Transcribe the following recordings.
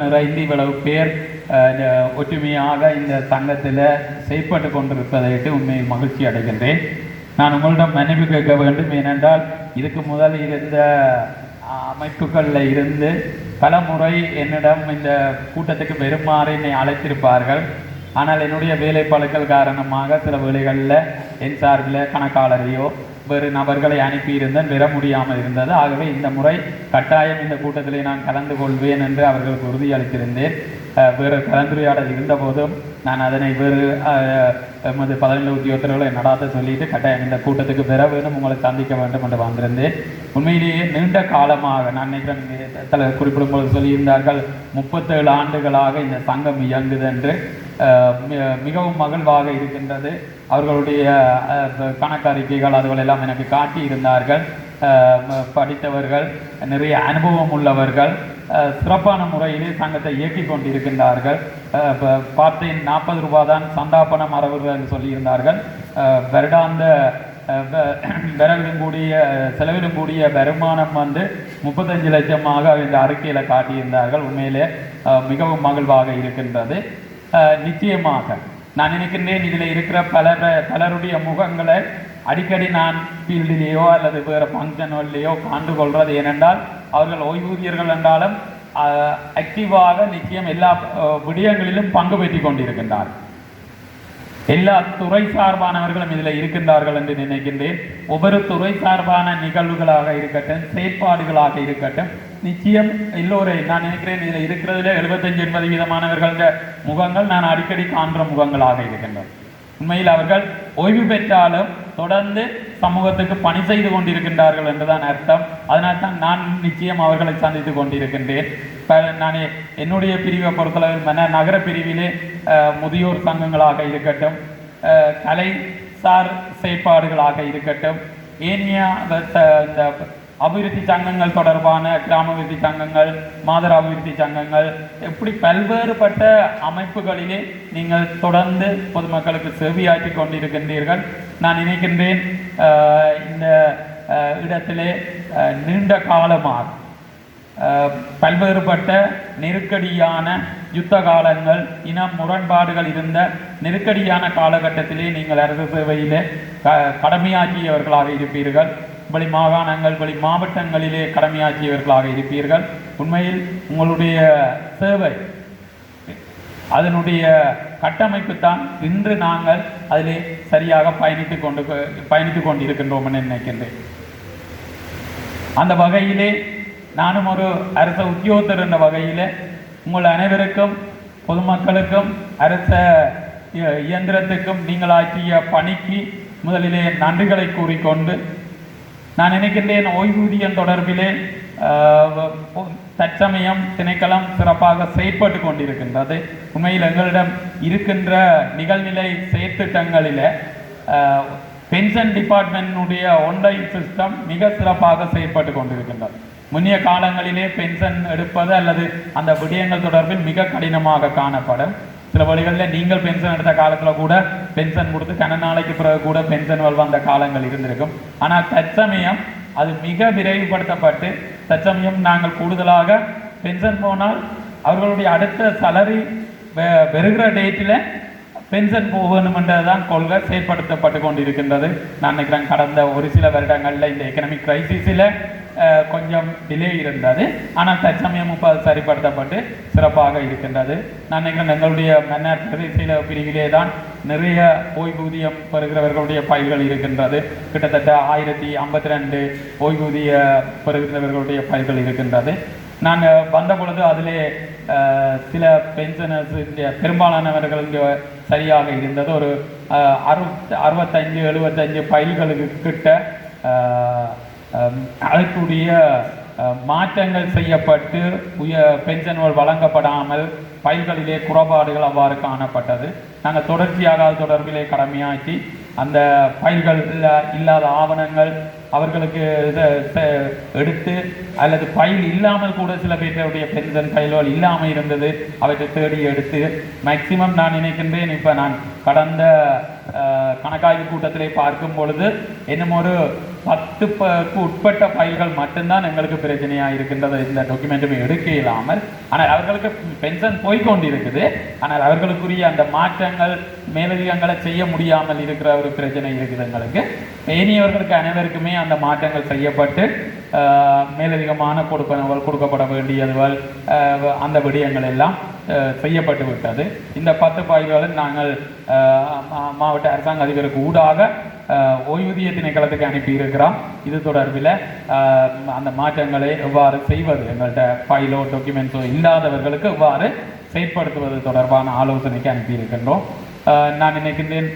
நிறைந்து இவ்வளவு பேர் இந்த ஒற்றுமையாக இந்த சங்கத்தில் செயற்பட்டு கொண்டிருப்பதையிட்டு உண்மையில் மகிழ்ச்சி அடைகின்றேன். நான் உங்களிடம் மன்னிப்பு கேட்க வேண்டும். ஏனென்றால் இதுக்கு முதல் இருந்த அமைப்புகளில் இருந்து பல முறை என்னிடம் இந்த கூட்டத்துக்கு வருமாறு என்னை அழைத்திருப்பார்கள். ஆனால் என்னுடைய வேலைப்பழுக்கள் காரணமாக சில வேளைகளில் என் சார்பில் கணக்காளரையோ வேறு நபர்களை அனுப்பியிருந்தேன் பெற முடியாமல் இருந்தது. ஆகவே இந்த முறை கட்டாயம் இந்த கூட்டத்திலே நான் கலந்து கொள்வேன் என்று அவர்களுக்கு உறுதியளித்திருந்தேன். வேறு கலந்துரையாடல் இருந்தபோதும் நான் அதனை வேறு எமது பதவி உத்தியோகத்தர்களை நடாத்த சொல்லிட்டு கட்டாயம் இந்த கூட்டத்துக்கு பெற வேண்டும் உங்களை சந்திக்க வேண்டும் என்று வந்திருந்தேன். உண்மையிலேயே நீண்ட காலமாக நான் நினைக்கிறேன் தலை குறிப்பிடும் போது சொல்லியிருந்தார்கள் முப்பத்தேழு ஆண்டுகளாக இந்த சங்கம் இயங்குது என்று மிகவும் மகிழ்வாக இருக்கின்றது. அவர்களுடைய கணக்கறிக்கைகள் அதுகளெல்லாம் எனக்கு காட்டியிருந்தார்கள். படித்தவர்கள் நிறைய அனுபவம் உள்ளவர்கள் சிறப்பான முறையிலே சங்கத்தை இயக்கி கொண்டிருக்கின்றார்கள். ப- பார்த்தேன் நாற்பது ரூபா தான் சந்தாபனம் அறவுகள் என்று சொல்லியிருந்தார்கள். வருடாந்த அஹ், கூடிய செலவிலும் கூடிய வருமானம் வந்து முப்பத்தஞ்சு லட்சமாக இந்த அறிக்கையில் காட்டியிருந்தார்கள். உண்மையிலே மிகவும் மகிழ்வாக இருக்கின்றது. நிச்சயமாக நான் நினைக்கின்றேன் இதில் இருக்கிற பல பலருடைய முகங்களை அடிக்கடி நான் ஃபீல்டிலேயோ அல்லது வேறு ஃபங்க்ஷன்கள்லேயோ கண்டு கொள்வது ஏனென்றால் அவர்கள் ஓய்வூதியர்கள் என்றாலும் ஆக்டிவாக நிச்சயம் எல்லா விடயங்களிலும் பங்கு பெற்றுக் கொண்டிருக்கின்றார்கள். எல்லா துறை சார்பானவர்களும் இதில் இருக்கின்றார்கள் என்று நினைக்கின்றேன். ஒவ்வொரு துறை சார்பான நிகழ்வுகளாக இருக்கட்டும் செயற்பாடுகளாக இருக்கட்டும் நிச்சயம் எல்லோரையும் நான் நினைக்கிறேன் இதில் இருக்கிறதுல எழுபத்தஞ்சு எண்பது வீதமானவர்கள முகங்கள் நான் அடிக்கடி காண்ற முகங்களாக இருக்கின்றன. உண்மையில் அவர்கள் ஓய்வு பெற்றாலும் தொடர்ந்து சமூகத்துக்கு பணி செய்து கொண்டிருக்கின்றார்கள் என்றுதான் அர்த்தம். அதனால் தான் நான் நிச்சயம் அவர்களை சந்தித்து கொண்டிருக்கின்றேன். நான் என்னுடைய பிரிவை பொறுத்தளவில் மன நகர பிரிவிலே முதியோர் சங்கங்களாக இருக்கட்டும் கலை சார் செயற்பாடுகளாக இருக்கட்டும் ஏனியா அந்த த- இந்த அபிவிருத்தி சங்கங்கள் தொடர்பான கிராம அபிவிருத்தி சங்கங்கள் மாதர அபிவிருத்தி சங்கங்கள் எப்படி பல்வேறுபட்ட அமைப்புகளிலே நீங்கள் தொடர்ந்து பொதுமக்களுக்கு செவியாற்றி கொண்டிருக்கின்றீர்கள். நான் நினைக்கின்றேன் இந்த இடத்திலே நீண்ட காலமாக பல்வேறுபட்ட நெருக்கடியான யுத்த காலங்கள் இன முரண்பாடுகள் இருந்த நெருக்கடியான காலகட்டத்திலே நீங்கள் அரசு சேவையிலே க கடமையாக்கியவர்களாக இருப்பீர்கள். பலி மாகாணங்கள் பலி மாவட்டங்களிலே கடமையாற்றியவர்களாக இருப்பீர்கள். உண்மையில் உங்களுடைய சேவை அதனுடைய கட்டமைப்பு தான் இன்று நாங்கள் அதிலே சரியாக பயணித்துக் கொண்டு பயணித்துக் கொண்டிருக்கின்றோம் என நினைக்கின்றேன். அந்த வகையிலே நானும் ஒரு அரச உத்தியோகத்தர் என்ற வகையில் உங்கள் அனைவருக்கும் பொதுமக்களுக்கும் அரச இயந்திரத்துக்கும் நீங்கள் ஆற்றிய பணிக்கு முதலிலே நன்றிகளை கூறிக்கொண்டு நான் நினைக்கின்றேன் ஓய்வூதியம் தொடர்பிலே தற்சமயம் திணைக்களம் சிறப்பாக செயற்பட்டு கொண்டிருக்கின்றது. உண்மையில் எங்களிடம் இருக்கின்ற நிகழ்நிலை செயற்திட்டங்களில் பென்ஷன் டிபார்ட்மெண்ட்டுடைய ஒன்லைன் சிஸ்டம் மிக சிறப்பாக செயற்பட்டு கொண்டிருக்கின்றது. முன்னிய காலங்களிலே பென்ஷன் எடுப்பது அல்லது அந்த விடயங்கள் தொடர்பில் மிக கடினமாக காணப்படும். சில வழிகளில் நீங்கள் பென்ஷன் எடுத்த காலத்தில் கூட பென்ஷன் கொடுத்து கன நாளைக்கு பிறகு கூட பென்ஷன் வந்த காலங்கள் இருந்திருக்கும். ஆனால் தற்சமயம் அது மிக விரைவுபடுத்தப்பட்டு தற்சமயம் நாங்கள் கூடுதலாக பென்ஷன் போனால் அவர்களுடைய அடுத்த சலரி பெறுகிற டேட்டில் பென்ஷன் போகணுமென்றதுதான் கொள்கை செயற்படுத்தப்பட்டு கொண்டிருக்கின்றது. நான் நினைக்கிறேன் கடந்த ஒரு சில வருடங்களில் இந்த எக்கனாமிக் கிரைசிஸில் கொஞ்சம் டிலே இருந்தது. ஆனால் தற்சமயம் இப்போ அது சரிப்படுத்தப்பட்டு சிறப்பாக இருக்கின்றது. நான் நினைக்கிறேன் எங்களுடைய மன்னர் பிரதேசில பிரிவிலே தான் நிறைய ஓய்வூதியம் பெறுகிறவர்களுடைய பயிர்கள் இருக்கின்றது. கிட்டத்தட்ட ஆயிரத்தி ஐம்பத்தி ரெண்டு ஓய்வூதிய பெறுகிறவர்களுடைய பயிர்கள் இருக்கின்றது. நாங்கள் வந்த பொழுது அதிலே சில பென்ஷனர்ஸ் பெரும்பாலானவர்கள் இங்கே சரியாக இருந்தது. ஒரு அறுபத் அறுபத்தஞ்சு எழுபத்தஞ்சு பயில்களுக்கு கிட்ட அதற்குரிய மாற்றங்கள் செய்யப்பட்டு உய பென்ஷன்கள் வழங்கப்படாமல் பயில்களிலே குறைபாடுகள் அவ்வாறு காணப்பட்டது. நாங்கள் தொடர்ச்சியாக தொடர்பிலே கடமையாற்றி அந்த பயில்கள் இல்லாத ஆவணங்கள் அவர்களுக்கு இதை எடுத்து அல்லது பயில் இல்லாமல் கூட சில பேருடைய பென்ஷன் பயில்கள் இல்லாமல் இருந்தது அவற்றை தேடி எடுத்து மேக்சிமம் நான் நினைக்கின்றேன். இப்போ நான் கடந்த கணக்காய்வு கூட்டத்திலே பார்க்கும் பொழுது இன்னும் ஒரு பத்துக்கு உட்பட்ட ஃபைல்கள் மட்டும்தான் எங்களுக்கு பிரச்சனையாக இருக்கின்றது இந்த டாக்குமெண்ட்டுமே எடுக்க இல்லாமல் ஆனால் அவர்களுக்கு பென்ஷன் போய்க்கொண்டிருக்குது ஆனால் அவர்களுக்குரிய அந்த மாற்றங்கள் மேலதிகங்களை செய்ய முடியாமல் இருக்கிற ஒரு பிரச்சனை இருக்குது எங்களுக்கு ஏனியவர்களுக்கு அனைவருக்குமே அந்த மாற்றங்கள் செய்யப்பட்டு மேலதிகமான கொடுப்பனவுகள் கொடுக்கப்பட வேண்டியதுகள் அந்த விடயங்கள் எல்லாம் செய்யப்பட்டு விட்டது. இந்த பத்து பாய்களும் நாங்கள் மாவட்ட அரசாங்க அதிபருக்கு ஊடாக ஓய்வூதிய திணைக்களத்துக்கு அனுப்பியிருக்கிறோம். இது தொடர்பில் அந்த மாற்றங்களை எவ்வாறு செய்வது எங்கள்கிட்ட ஃபைலோ டாக்குமெண்ட்ஸோ இல்லாதவர்களுக்கு எவ்வாறு செயற்படுத்துவது தொடர்பான ஆலோசனைக்கு அனுப்பியிருக்கின்றோம். நான் நினைக்கின்றேன்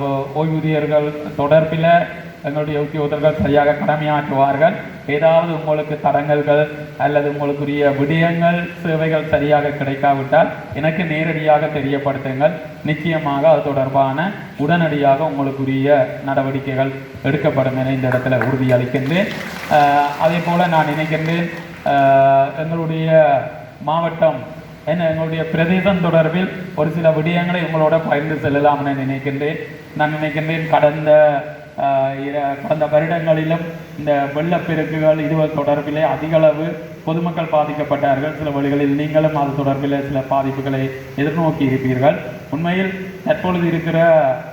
ஓ- ஓய்வூதியர்கள் தொடர்பில் தங்களுடைய உத்தியோகத்தர்கள் சரியாக கடமையாற்றுவார்கள். ஏதாவது உங்களுக்கு தடங்கல்கள் அல்லது உங்களுக்குரிய விடயங்கள் சேவைகள் சரியாக கிடைக்காவிட்டால் எனக்கு நேரடியாக தெரியப்படுத்துங்கள். நிச்சயமாக அது தொடர்பான உடனடியாக உங்களுக்குரிய நடவடிக்கைகள் எடுக்கப்படும் என இந்த இடத்துல உறுதியளிக்கின்றேன் அதே போல் நான் நினைக்கின்றேன் எங்களுடைய மாவட்டம் என்ன எங்களுடைய பிரதேசம் தொடர்பில் ஒரு சில விடயங்களை உங்களோட பகிர்ந்து செல்லலாம் என நினைக்கின்றேன். நான் நினைக்கின்றேன் கடந்த கடந்த வருடங்களிலும் இந்த வெள்ளப்பெருக்குகள் இது தொடர்பிலே அதிகளவு பொதுமக்கள் பாதிக்கப்பட்டார்கள். சில வழிகளில் நீங்களும் அது தொடர்பில் சில பாதிப்புகளை எதிர்நோக்கி இருப்பீர்கள். உண்மையில் தற்பொழுது இருக்கிற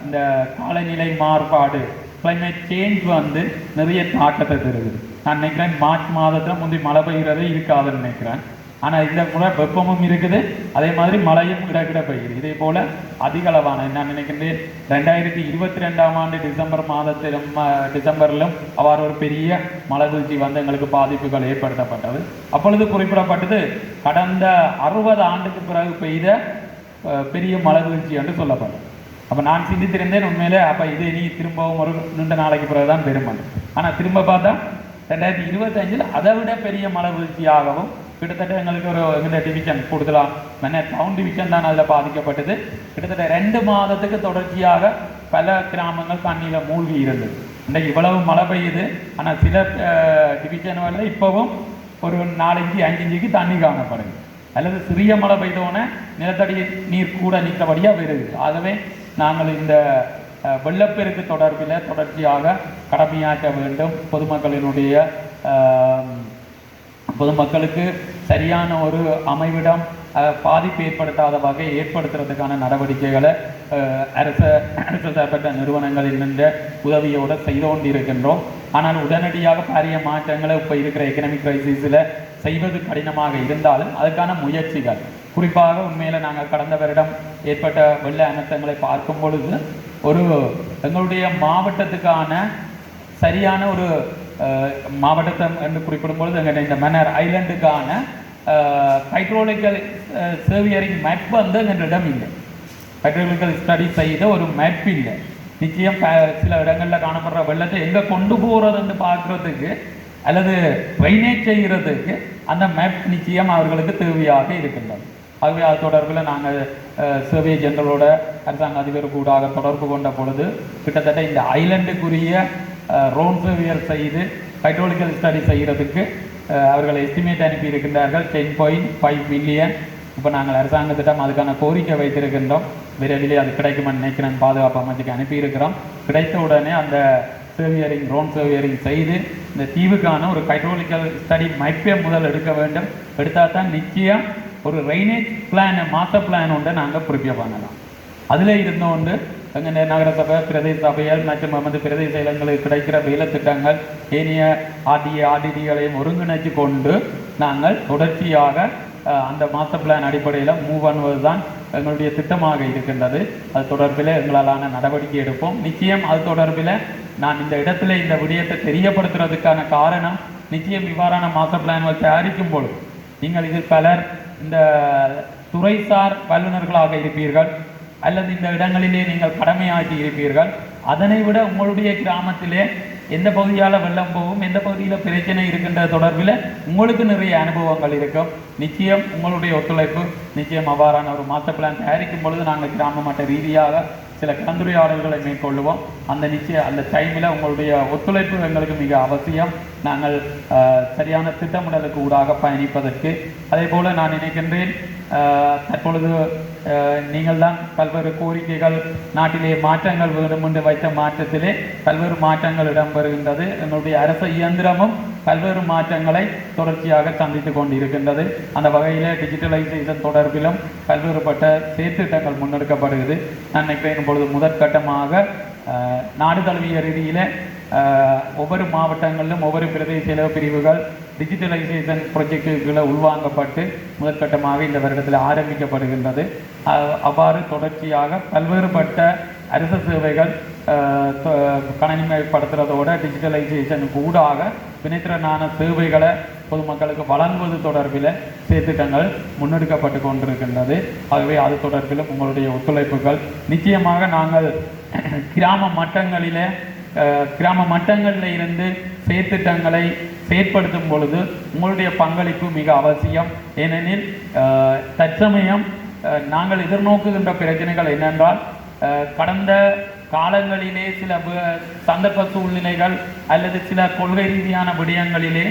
இந்த காலநிலை மாறுபாடு கிளைமேட் சேஞ்ச் வந்து நிறைய தாக்கத்தை தருது. நான் நினைக்கிறேன் மார்ச் மாதத்தில் முந்தி மழை பெய்கிறதே இருக்காதுன்னு நினைக்கிறேன். ஆனால் இதில் கூட வெப்பமும் இருக்குது. அதே மாதிரி மழையும் கிட பெய்யுது. இதே போல் அதிக அளவான நான் நினைக்கின்றேன். ரெண்டாயிரத்தி இருபத்தி ரெண்டாம் ஆண்டு டிசம்பர் மாதத்திலும் டிசம்பரிலும் அவ்வாறு ஒரு பெரிய மழை வீழ்ச்சி வந்து எங்களுக்கு பாதிப்புகள் ஏற்படுத்தப்பட்டது. அப்பொழுது குறிப்பிடப்பட்டது கடந்த அறுபது ஆண்டுக்கு பிறகு பெய்த பெரிய மழை வீழ்ச்சி என்று சொல்லப்பட்டது. அப்போ நான் சிந்தித்திருந்தேன் உண்மையிலே அப்போ இது நீ திரும்பவும் ஒரு நீண்ட நாளைக்கு பிறகு தான் பெருமன் ஆனால் திரும்ப பார்த்தா ரெண்டாயிரத்தி இருபத்தஞ்சில் அதை விட பெரிய மழை வீழ்ச்சியாகவும் கிட்டத்தட்ட எங்களுக்கு ஒரு இந்த டிவிஷன் கூடுதலாம் என்ன டவுன் டிவிஷன் தான் அதில் பாதிக்கப்பட்டது. கிட்டத்தட்ட ரெண்டு மாதத்துக்கு தொடர்ச்சியாக பல கிராமங்கள் தண்ணியில் மூழ்கி இருந்தது இன்றைக்கு இவ்வளவு மழை பெய்யுது. ஆனால் சில டிவிஷன்களில் இப்போவும் ஒரு நாலஞ்சு அஞ்சஞ்சுக்கு தண்ணி காணப்படுது. அல்லது சிறிய மழை பெய்தோடனே நிலத்தடி நீர் கூட நிற்கிறபடியாக வருது. ஆகவே நாங்கள் இந்த வெள்ளப்பெருக்கு தொடர்பில் தொடர்ச்சியாக கடமையாற்ற வேண்டும். பொதுமக்களினுடைய பொதுமக்களுக்கு சரியான ஒரு அமைவிடம் பாதிப்பு ஏற்படுத்தாத வகை ஏற்படுத்துறதுக்கான நடவடிக்கைகளை அரச அரசு சார்பற்ற நிறுவனங்களில் உதவியோடு செய்து கொண்டிருக்கின்றோம். ஆனால் உடனடியாக பாரிய மாற்றங்களை இப்போ இருக்கிற எக்கனாமிக் கிரைசிஸில் செய்வது கடினமாக இருந்தாலும் அதுக்கான முயற்சிகள். குறிப்பாக உண்மையில் நாங்கள் கடந்த வருடம் ஏற்பட்ட வெள்ள அனர்த்தங்களை பார்க்கும் பொழுது ஒரு எங்களுடைய மாவட்டத்துக்கான சரியான ஒரு மாவட்டத்தை என்று குறிப்பிடும் பொழுது எங்கள் இந்த மன்னர் ஐலண்டுக்கான ஹைட்ரோலிக்கல் சேவியரிங் மேப் வந்து எங்களிடம் இல்லை. ஹைட்ரோலிக்கல் ஸ்டடி செய்த ஒரு மேப் இல்லை. நிச்சயம் சில இடங்களில் காணப்படுற வெள்ளத்தை எங்கே கொண்டு போகிறதுன்னு பார்க்குறதுக்கு அல்லது ட்ரைனேஜ் செய்கிறதுக்கு அந்த மேப் நிச்சயம் அவர்களுக்கு தேவையாக இருக்கின்றது. ஆகவே அது தொடர்பில் நாங்கள் சேவை ஜெனரலோட அரசாங்க அதிபர் கூடாக தொடர்பு கொண்ட பொழுது கிட்டத்தட்ட இந்த ஐலண்டுக்குரிய ரோன் சர்வியர் செய்து ஹைட்ரோலிக்கல் ஸ்டடி செய்கிறதுக்கு அவர்கள் எஸ்டிமேட் அனுப்பி இருக்கின்றார்கள் டென் பாயிண்ட் ஃபைவ் மில்லியன் இப்போ நாங்கள் அரசாங்கத்திடம் அதுக்கான கோரிக்கை வைத்திருக்கின்றோம். விரைவில் அது கிடைக்குமென்னு நினைக்கிறேன் பாதுகாப்பு அமைச்சுக்கு அனுப்பியிருக்கிறோம். கிடைத்த உடனே அந்த சர்வியரிங் ரோன் சர்வியரிங் செய்து இந்த தீவுக்கான ஒரு ஹைட்ரோலிக்கல் ஸ்டடி மைப்பே முதல் எடுக்க வேண்டும். எடுத்தால் தான் நிச்சயம் ஒரு ரெய்னேஜ் பிளான் மாஸ்டர் பிளான் ஒன்றை நாங்கள் ப்ரிப்பேர் பண்ணலாம். அதில் இருந்தோண்டு எங்கள் நகரசபை பிரதேச சபைகள் மற்றும் நமது பிரதேச இடங்களுக்கு கிடைக்கிற வேலை திட்டங்கள் ஏனைய ஆர்டிஏ ஆர்டிடிகளையும் ஒருங்கிணைத்து கொண்டு நாங்கள் தொடர்ச்சியாக அந்த மாஸ்டர் பிளான் அடிப்படையில் மூவ் பண்ணுவது தான் எங்களுடைய திட்டமாக இருக்கின்றது. அது தொடர்பில் எங்களாலான நடவடிக்கை எடுப்போம். நிச்சயம் அது தொடர்பில் நான் இந்த இடத்துல இந்த விடயத்தை தெரியப்படுத்துறதுக்கான காரணம் நிச்சயம் இவ்வாறான மாஸ்டர் பிளான்கள் தயாரிக்கும் பொழுது நீங்கள் இதில் பலர் இந்த துறைசார் வல்லுநர்களாக இருப்பீர்கள். அல்லது இந்த இடங்களிலே நீங்கள் கடமையாற்றி இருப்பீர்கள். அதனை விட உங்களுடைய கிராமத்திலே எந்த பகுதியால் வெள்ளம் போகும் எந்த பகுதியில் பிரச்சனை இருக்கின்ற தொடர்பில் உங்களுக்கு நிறைய அனுபவங்கள் இருக்கும். நிச்சயம் உங்களுடைய ஒத்துழைப்பு நிச்சயம் அவ்வாறான ஒரு மாஸ்டர் பிளான் தயாரிக்கும் பொழுது நாங்கள் கிராம மட்ட ரீதியாக சில கலந்துரையாடல்களை மேற்கொள்ளுவோம். அந்த நிச்சய அந்த டைமில் உங்களுடைய ஒத்துழைப்பு எங்களுக்கு மிக அவசியம். நாங்கள் சரியான திட்டமிடலுக்கு ஊடாக பயணிப்பதற்கு. அதே போல் நான் நினைக்கின்றேன் தற்பொழுது நீங்கள் தான் பல்வேறு கோரிக்கைகள் நாட்டிலே மாற்றங்கள் வேண்டும் என்று வைத்த மாற்றத்திலே பல்வேறு மாற்றங்கள் இடம்பெறுகின்றது. எங்களுடைய அரச இயந்திரமும் பல்வேறு மாற்றங்களை தொடர்ச்சியாக சந்தித்து கொண்டிருக்கின்றது. அந்த வகையில் டிஜிட்டலைசேஷன் தொடர்பிலும் பல்வேறுபட்ட செயற்திட்டங்கள் முன்னெடுக்கப்படுகிறது. நான் நினைக்கிறேன் பொழுது முதற்கட்டமாக நாடு தழுவிய ரீதியில் ஒவ்வொரு மாவட்டங்களிலும் ஒவ்வொரு பிரதேச செலவு பிரிவுகள் டிஜிட்டலைசேஷன் ப்ரொஜெக்டுகளை உள்வாங்கப்பட்டு முதற்கட்டமாக இந்த வருடத்தில் ஆரம்பிக்கப்படுகின்றது. அவ்வாறு தொடர்ச்சியாக பல்வேறுபட்ட அரசு சேவைகள் அஹ், டிஜிட்டலைசேஷன் கூடாக வினைத்திறனான சேவைகளை பொதுமக்களுக்கு வழங்குவது தொடர்பில் செய்திட்டங்கள் முன்னெடுக்கப்பட்டு கொண்டிருக்கின்றது. ஆகவே அது தொடர்பிலும் உங்களுடைய ஒத்துழைப்புகள். நிச்சயமாக நாங்கள் கிராம மட்டங்களில் கிராம மட்டங்களில் இருந்து செயற்திட்டங்களை செயற்படுத்தும் பொழுது உங்களுடைய பங்களிப்பு மிக அவசியம். ஏனெனில் தற்சமயம் நாங்கள் எதிர்நோக்குகின்ற பிரச்சனைகள் என்னென்றால் கடந்த காலங்களிலே சில சந்தர்ப்ப சூழ்நிலைகள் அல்லது சில கொள்கை ரீதியான விடயங்களிலே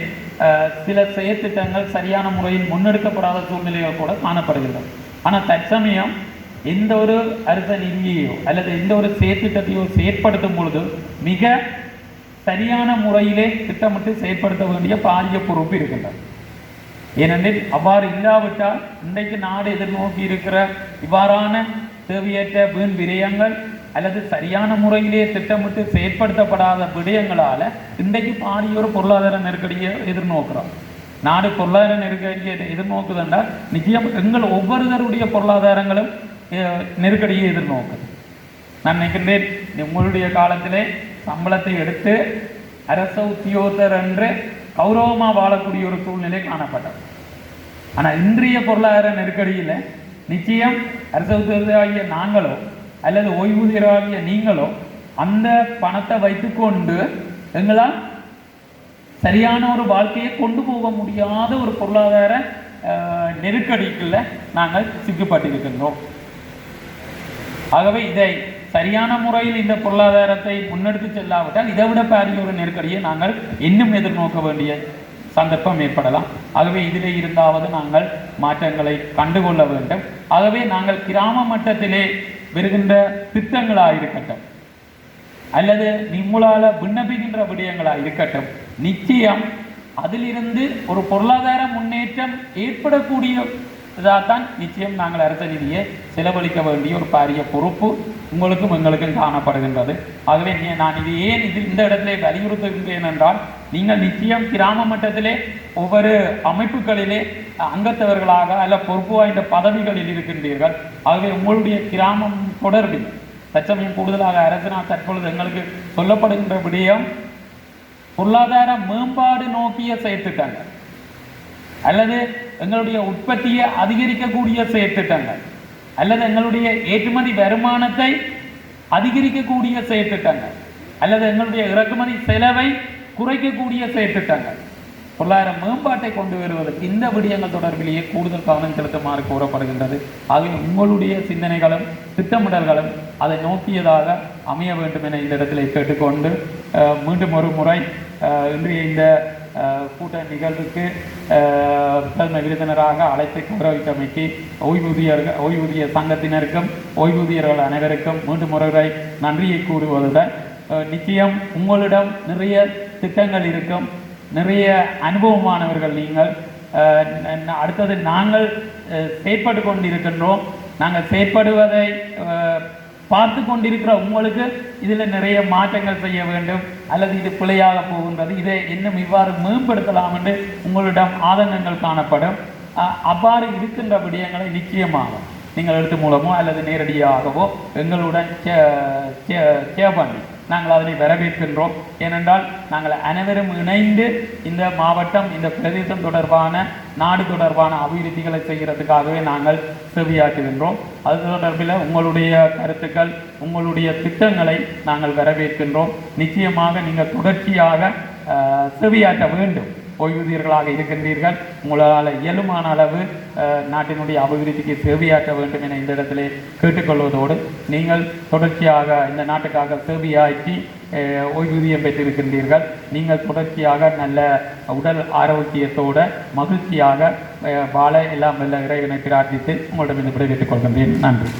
சில செயற்திட்டங்கள் சரியான முறையில் முன்னெடுக்கப்படாத சூழ்நிலைகள் கூட காணப்படுகின்றன. ஆனால் தற்சமயம் எந்த ஒரு அரச நிதியையோ அல்லது எந்த ஒரு செயற்திட்டத்தையோ செயற்படுத்தும் பொழுது மிக சரியான முறையிலே திட்டமிட்டு செயற்படுத்த வேண்டிய பாரிய பொறுப்பு இருக்கின்றது. ஏனெனில் அவ்வாறு இல்லாவிட்டால் இன்றைக்கு நாடு எதிர்நோக்கி இருக்கிற இவ்வாறான தேவையற்ற வீண் விரயங்கள் அல்லது சரியான முறையிலே திட்டமிட்டு செயற்படுத்தப்படாத விடயங்களால இன்றைக்கு பாரிய ஒரு பொருளாதார நெருக்கடியை எதிர்நோக்குறோம். நாடு பொருளாதார நெருக்கடியை எதிர்நோக்குதுன்றால் நிச்சயம் எங்கள் ஒவ்வொருவருடைய பொருளாதாரங்களும் நெருக்கடியை எதிர்நோக்குது நான் நினைக்கின்றேன் உங்களுடைய காலத்திலே சம்பளத்தை எடுத்து அரச உத்தியோகத்தர் என்று கௌரவமாக வாழக்கூடிய ஒரு சூழ்நிலை காணப்பட்டது. ஆனால் இன்றைய பொருளாதார நெருக்கடியில் நிச்சயம் அரச உத்தியோகத்தராகிய நாங்களும் அல்லது ஓய்வூதியராகிய நீங்களோ அந்த பணத்தை வைத்துக்கொண்டு எங்களால் சரியான ஒரு வாழ்க்கையை கொண்டு போக முடியாத ஒரு பொருளாதார நெருக்கடிக்குள்ள நாங்கள் சிக்கப்பட்டிருக்கின்றோம். ஆகவே இதை சரியான முறையில் இந்த பொருளாதாரத்தை முன்னெடுத்து செல்லாவிட்டால் இதை விட பாரிய ஒரு நெருக்கடியை நாங்கள் இன்னும் எதிர்நோக்க வேண்டிய சந்தர்ப்பம் ஏற்படலாம். ஆகவே இதிலே இருந்தாவது நாங்கள் மாற்றங்களை கண்டுகொள்ள வேண்டும். ஆகவே நாங்கள் கிராம மட்டத்திலே வருகின்ற திட்டங்களாக இருக்கட்டும் அல்லது நிம்முளால விண்ணப்பிக்கின்ற விடயங்களாக இருக்கட்டும் நிச்சயம் அதிலிருந்து ஒரு பொருளாதார முன்னேற்றம் ஏற்படக்கூடிய இதாகத்தான் நிச்சயம் நாங்கள் அரச நிதியை செலவழிக்க வேண்டிய ஒரு பாரிய பொறுப்பு உங்களுக்கும் எங்களுக்கும் காணப்படுகின்றது. ஆகவே நான் இது ஏன் இது இந்த இடத்திலே வலியுறுத்துகின்றேன் என்றால் நீங்கள் நிச்சயம் கிராம மட்டத்திலே ஒவ்வொரு அமைப்புகளிலே அங்கத்தவர்களாக அல்ல பொறுப்பு வாய்ந்த பதவிகளில் இருக்கின்றீர்கள். ஆகவே உங்களுடைய கிராமம் தொடர்பில் தற்சமயம் கூடுதலாக அரசனால் தற்பொழுது எங்களுக்கு சொல்லப்படுகின்ற விடயம் பொருளாதார மேம்பாடு நோக்கிய செயற்திட்டங்கள் அல்லது எங்களுடைய உற்பத்தியை அதிகரிக்கக்கூடிய செயற்திட்டங்கள் அல்லது எங்களுடைய ஏற்றுமதி வருமானத்தை அதிகரிக்கக்கூடிய செயற்திட்டங்கள் அல்லது எங்களுடைய இறக்குமதி செலவை குறைக்கக்கூடிய செயற்திட்டங்கள். பொருளாதார மேம்பாட்டை கொண்டு வருவதற்கு இந்த விடயங்கள் தொடர்பிலேயே கூடுதல் கவனம் செலுத்துமாறு கூறப்படுகின்றது. ஆகவே உங்களுடைய சிந்தனைகளும் திட்டமிடல்களும் அதை நோக்கியதாக அமைய வேண்டும் என இந்த இடத்திலே கேட்டுக்கொண்டு மீண்டும் ஒரு முறை இன்றைய இந்த கூட்ட நிகழ்வுக்கு அஹ், விருந்தினராக அழைத்து கௌரவித்தமைக்கு ஓய்வூதியர்கள் ஓய்வூதிய சங்கத்தினருக்கும் ஓய்வூதியர்கள் அனைவருக்கும் மீண்டும் முறைகளை நன்றியை கூறுவதுடன் நிச்சயம் உங்களிடம் நிறைய திட்டங்கள் இருக்கும். நிறைய அனுபவமானவர்கள் நீங்கள் அடுத்தது நாங்கள் செயற்பட்டு கொண்டிருக்கின்றோம். நாங்கள் செயற்படுவதை பார்த்து கொண்டிருக்கிற உங்களுக்கு இதில் நிறைய மாற்றங்கள் செய்ய வேண்டும் அல்லது இது பிழையாக போகின்றது. இதை இன்னும் இவ்வாறு மேம்படுத்தலாம் என்று உங்களிடம் ஆதங்கங்கள் காணப்படும். அவ்வாறு இருக்கின்ற விடயங்களை நிச்சயமாக நீங்கள் எழுத்து மூலமோ அல்லது நேரடியாகவோ எங்களுடன் ஷேர் பண்ணி நாங்கள் அதனை வரவேற்கின்றோம். ஏனென்றால் நாங்கள் அனைவரும் இணைந்து இந்த மாவட்டம் இந்த பிரதேசம் தொடர்பான நாடு தொடர்பான அபிவிருத்திகளை செய்கிறதுக்காகவே நாங்கள் செவியாற்றுகின்றோம். அது தொடர்பில் உங்களுடைய கருத்துக்கள் உங்களுடைய திட்டங்களை நாங்கள் வரவேற்கின்றோம். நிச்சயமாக நீங்கள் தொடர்ச்சியாக செவியாற்ற வேண்டும். ஓய்வூதியர்களாக இருக்கின்றீர்கள். உங்களால் இயலுமான அளவு நாட்டினுடைய அபிவிருத்திக்கு சேவையாற்ற வேண்டும் என இந்த இடத்திலே கேட்டுக்கொள்வதோடு நீங்கள் தொடர்ச்சியாக இந்த நாட்டுக்காக சேவையாற்றி ஓய்வூதியம் பெற்றிருக்கின்றீர்கள். நீங்கள் தொடர்ச்சியாக நல்ல உடல் ஆரோக்கியத்தோட மகிழ்ச்சியாக வாழ எல்லாம் வல்ல இறைவனை பிரார்த்தித்து உங்களிடம் இந்த விடைபெற்றுக் கொள்கின்றேன். நன்றி.